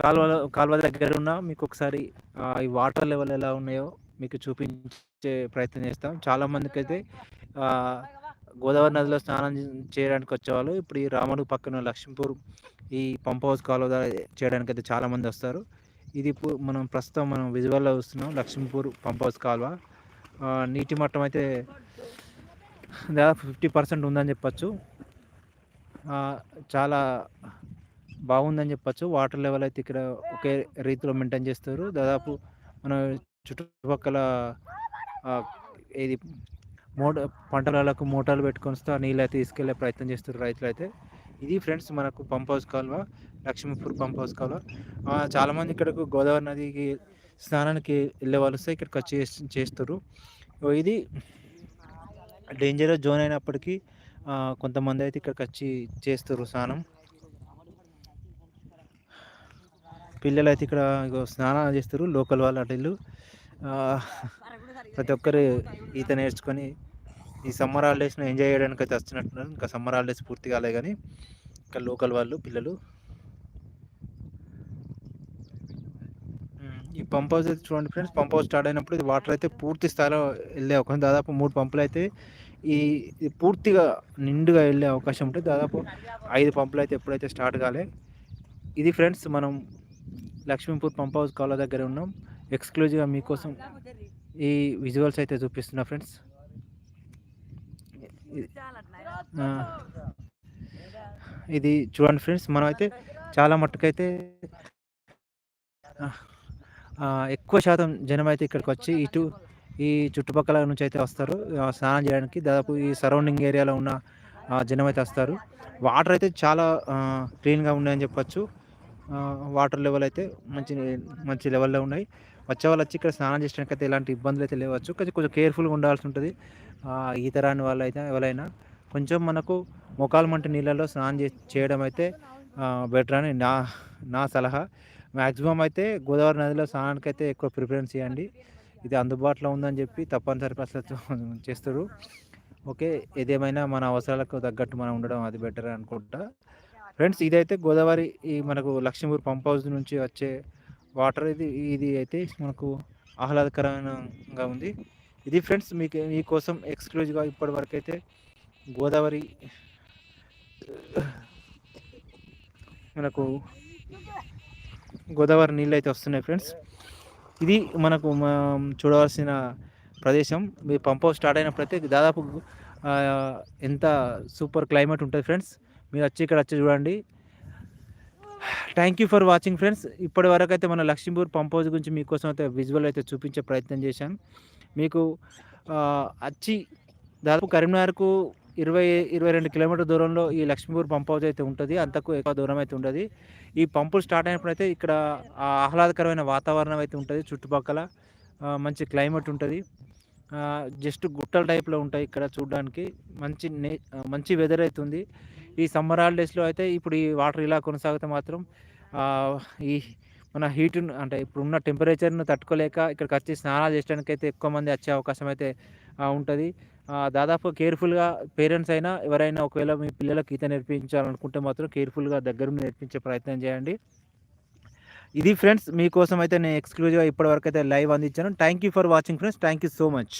కాలువ కాలువ దగ్గర ఉన్న మీకు ఒకసారి ఈ వాటర్ లెవెల్ ఎలా ఉన్నాయో మీకు చూపించే ప్రయత్నం చేస్తాం. చాలా మందికి అయితే గోదావరి నదిలో స్నానం చేయడానికి వచ్చేవాళ్ళు. ఇప్పుడు ఈ రామడు పక్కన లక్ష్మీపూర్ ఈ పంప్ హౌస్ కాలువ చేయడానికి అయితే చాలామంది వస్తారు. ఇది మనం ప్రస్తుతం మనం విజువల్లో చూస్తున్నాం లక్ష్మీపూర్ పంప్ హౌస్ కాలువ. నీటి మట్టం అయితే దాదాపు ఫిఫ్టీ పర్సెంట్ ఉందని చెప్పచ్చు. చాలా బాగుందని చెప్పచ్చు. వాటర్ లెవెల్ అయితే ఇక్కడ ఒకే రీతిలో మెయింటైన్ చేస్తారు. దాదాపు మన చుట్టుపక్కల ఇది మోట పంటలకు మోటార్లు పెట్టుకొని వస్తే ఆ నీళ్ళు అయితే తీసుకెళ్ళే ప్రయత్నం చేస్తారు రైతులు అయితే ఇది ఫ్రెండ్స్ మనకు పంప్ హౌస్ కాలువ లక్ష్మీపూర్ పంప్ హౌస్ కాలువ. చాలామంది ఇక్కడకు గోదావరి నదికి స్నానానికి వెళ్ళే వాళ్ళు వస్తే ఇక్కడికి వచ్చి చేస్తారు. ఇది డేంజరస్ జోన్ అయినప్పటికీ కొంతమంది అయితే ఇక్కడికి వచ్చి చేస్తారు స్నానం. పిల్లలు అయితే ఇక్కడ స్నానాలు చేస్తారు లోకల్ వాళ్ళు అటు ప్రతి ఒక్కరు ఈత నేర్చుకొని ఈ సమ్మర్ హాలిడేస్ని ఎంజాయ్ చేయడానికి అయితే వస్తున్నట్టున్నారు. ఇంకా సమ్మర్ హాలిడేస్ పూర్తి కాలే కానీ ఇంకా లోకల్ వాళ్ళు పిల్లలు. ఈ పంప్ హౌస్ అయితే చూడండి ఫ్రెండ్స్ పంప్ హౌస్ స్టార్ట్ అయినప్పుడు ఇది వాటర్ అయితే పూర్తి స్థాయిలో వెళ్ళే అవకాశం దాదాపు మూడు పంపులు అయితే ఈ పూర్తిగా నిండుగా వెళ్ళే అవకాశం ఉంటుంది దాదాపు ఐదు పంపులు అయితే ఎప్పుడైతే స్టార్ట్ కాలే. ఇది ఫ్రెండ్స్ మనం లక్ష్మీపూర్ పంప్ హౌస్ కాలో దగ్గర ఉన్నాం. ఎక్స్క్లూజివ్గా మీకోసం ఈ విజువల్స్ అయితే చూపిస్తున్నా ఫ్రెండ్స్ ఇది చూడండి ఫ్రెండ్స్ మనం అయితే చాలా మట్టుకైతే ఎక్కువ శాతం జనం అయితే ఇక్కడికి వచ్చి ఇటు ఈ చుట్టుపక్కల నుంచి అయితే వస్తారు. స్నానం చేయడానికి దాదాపు ఈ సరౌండింగ్ ఏరియాలో ఉన్న జనం అయితే వస్తారు. వాటర్ అయితే చాలా క్లీన్గా ఉన్నాయని చెప్పచ్చు. వాటర్ లెవెల్ అయితే మంచి మంచి లెవెల్లో ఉన్నాయి. వచ్చే వాళ్ళు వచ్చి ఇక్కడ స్నానం చేయడానికి అయితే ఎలాంటి ఇబ్బందులు అయితే లేవచ్చు. కానీ కొంచెం కేర్ఫుల్గా ఉండాల్సి ఉంటుంది. ఈత రాని వాళ్ళు అయితే ఎవరైనా కొంచెం మనకు మొఖాలు మంటి నీళ్ళలో స్నానం చేయడం అయితే బెటర్ అని నా నా సలహా. మ్యాక్సిమం అయితే గోదావరి నదిలో స్నానానికి అయితే ఎక్కువ ప్రిఫరెన్స్ ఇవ్వండి. ఇది అందుబాటులో ఉందని చెప్పి తప్పనిసరి పరిస్థితులు చేస్తారు ఓకే ఏదేమైనా మన అవసరాలకు తగ్గట్టు మనం ఉండడం అది బెటర్ అనుకుంటా. ఫ్రెండ్స్ ఇదైతే గోదావరి ఈ మనకు లక్ష్మీపూర్ పంప్ హౌస్ నుంచి వచ్చే వాటర్ ఇది ఇది అయితే మనకు ఆహ్లాదకరంగా ఉంది. ఇది ఫ్రెండ్స్ మీకు మీకోసం ఎక్స్క్లూజివ్గా ఇప్పటి వరకు అయితే గోదావరి మనకు గోదావరి నీళ్ళు అయితే వస్తున్నాయి ఫ్రెండ్స్. ఇది మనకు చూడవలసిన ప్రదేశం. మీ పంప్ హౌస్ స్టార్ట్ అయినప్పుడైతే దాదాపు ఎంత సూపర్ క్లైమేట్ ఉంటుంది ఫ్రెండ్స్. మీరు వచ్చి ఇక్కడ వచ్చి చూడండి. Thank you for watching friends ఇప్పటి వరకు అయితే మన లక్ష్మీపూర్ పంప్ హౌస్ గురించి మీకోసం అయితే విజువల్ అయితే చూపించే ప్రయత్నం చేశాను మీకు వచ్చి దాదాపు కరీంనగర్కు ఇరవై ఇరవై రెండు కిలోమీటర్ దూరంలో ఈ లక్ష్మీపూర్ పంప్ హౌస్ అయితే ఉంటుంది. అంతకు ఎక్కువ దూరం అయితే ఉండదు. ఈ పంపులు స్టార్ట్ అయినప్పుడు అయితే ఇక్కడ ఆహ్లాదకరమైన వాతావరణం అయితే ఉంటుంది చుట్టుపక్కల. మంచి క్లైమేట్ ఉంటుంది. జస్ట్ గుట్టల టైప్లో ఉంటాయి ఇక్కడ చూడడానికి. మంచి నే మంచి వెదర్ అవుతుంది ఈ సమ్మర్ హాలిడేస్లో అయితే ఇప్పుడు ఈ వాటర్ ఇలా కొనసాగితే మాత్రం ఈ మన హీట్ అంటే ఇప్పుడున్న టెంపరేచర్ను తట్టుకోలేక ఇక్కడికి వచ్చి స్నానాలు చేయడానికి అయితే ఎక్కువ మంది వచ్చే అవకాశం అయితే ఉంటుంది. దాదాపు కేర్ఫుల్గా పేరెంట్స్ అయినా ఎవరైనా ఒకవేళ మీ పిల్లలకు ఈత నేర్పించాలనుకుంటే మాత్రం కేర్ఫుల్గా దగ్గర నేర్పించే ప్రయత్నం చేయండి. ఇది ఫ్రెండ్స్ మీకోసం అయితే నేను ఎక్స్క్లూజివ్గా ఇప్పటివరకు అయితే live అందించాను. Thank you for watching friends. Thank you so much.